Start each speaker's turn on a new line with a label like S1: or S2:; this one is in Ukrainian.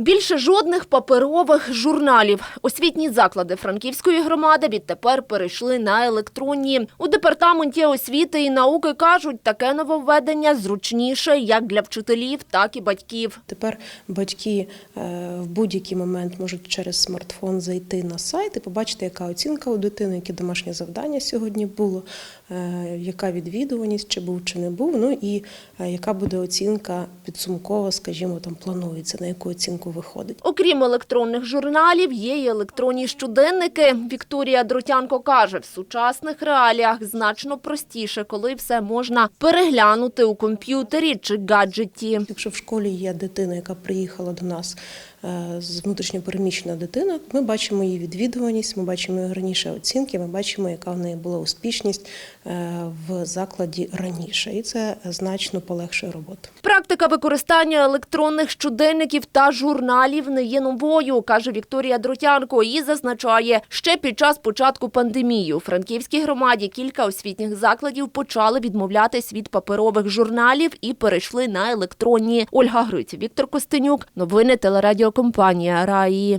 S1: Більше жодних паперових журналів. Освітні заклади Франківської громади відтепер перейшли на електронні. У департаменті освіти і науки кажуть, таке нововведення зручніше як для вчителів, так і батьків.
S2: Тепер батьки е, в будь-який момент можуть через смартфон зайти на сайт і побачити, яка оцінка у дитини, яке домашнє завдання сьогодні було, е, яка відвідуваність, чи був, чи не був. Ну і е, яка буде оцінка підсумкова, скажімо, там планується, на яку оцінку виходить.
S1: Окрім електронних журналів, є й електронні щоденники. Вікторія Дротянко каже, в сучасних реаліях значно простіше, коли все можна переглянути у комп'ютері чи гаджеті.
S2: Якщо в школі є дитина, яка приїхала до нас е, з внутрішньопереміщена дитина, ми бачимо її відвідуваність, ми бачимо її раніше оцінки, ми бачимо, яка в неї була успішність е, в закладі раніше, і це значно полегшує роботу.
S1: Практика використання електронних щоденників та журналів не є новою, каже Вікторія Дротянко. І зазначає, ще під час початку пандемії у Франківській громаді кілька освітніх закладів почали відмовлятись від паперових журналів і перейшли на електронні. Ольга Гриць, Віктор Костенюк. Новини телерадіокомпанія Раї.